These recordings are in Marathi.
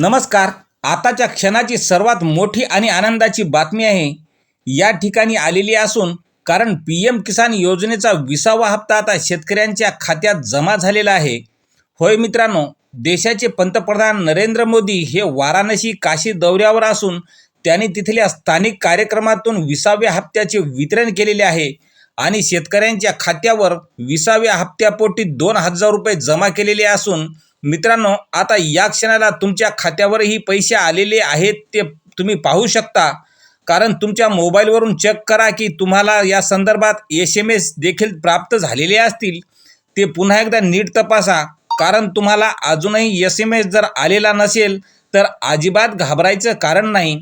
नमस्कार. आताच्या क्षणाची सर्वात मोठी आणि आनंदाची बातमी आहे. या ठिकाणी आलेली असून कारण पी एम किसान योजनेचा विसावा हप्ता आता शेतकऱ्यांच्या खात्यात जमा झालेला आहे. होय मित्रांनो देशाचे पंतप्रधान नरेंद्र मोदी हे वाराणसी काशी दौऱ्यावर असून त्यांनी तिथल्या स्थानिक कार्यक्रमातून विसाव्या हप्त्याचे वितरण केलेले आहे आणि शेतकऱ्यांच्या खात्यावर विसाव्या हप्त्यापोटी दोन हजार रुपये जमा केलेले असून मित्रांनो आता या क्षणाला तुमच्या खात्यावरही पैसे आलेले आहेत ते तुम्ही पाहू शकता. कारण तुमच्या मोबाईलवरून चेक करा की तुम्हाला या संदर्भात एस एम एस देखील प्राप्त झालेले असतील. ते पुन्हा एकदा नीट तपासा. कारण तुम्हाला अजूनही एस एम एस जर आलेला नसेल तर अजिबात घाबरायचं कारण नाही.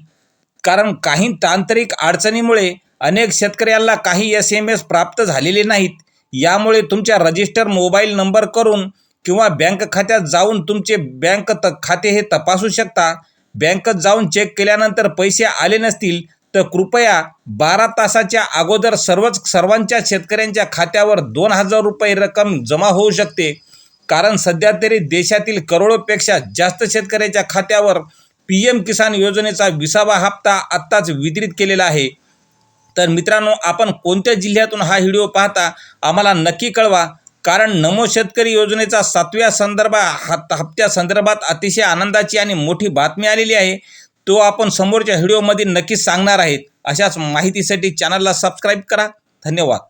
कारण काही तांत्रिक अडचणीमुळे अनेक शेतकऱ्यांना काही एस एम एस प्राप्त झालेले नाहीत. यामुळे तुमच्या रजिस्टर मोबाईल नंबर करून किंवा बँक खात्यात जाऊन तुमचे बँक त खाते हे तपासू शकता. बँकेत जाऊन चेक केल्यानंतर पैसे आले नसतील तर कृपया बारा तासाच्या अगोदर सर्वच सर्वांच्या शेतकऱ्यांच्या खात्यावर दोन हजार रुपये रक्कम जमा होऊ शकते. कारण सध्या तरी देशातील करोडोपेक्षा जास्त शेतकऱ्याच्या खात्यावर पी एम किसान योजनेचा विसावा हप्ता आत्ताच वितरित केलेला आहे. तर मित्रांनो आपण कोणत्या जिल्ह्यातून हा व्हिडिओ पाहता आम्हाला नक्की कळवा. कारण नमो शेतकरी योजनेचा सातव्या संदर्भा हत हप्त्या संदर्भात अतिशय आनंदाची आणि मोठी बातमी आलेली आहे. तो आपण समोरच्या व्हिडिओमध्ये नक्कीच सांगणार आहेत. अशाच माहितीसाठी चॅनलला सबस्क्राईब करा. धन्यवाद.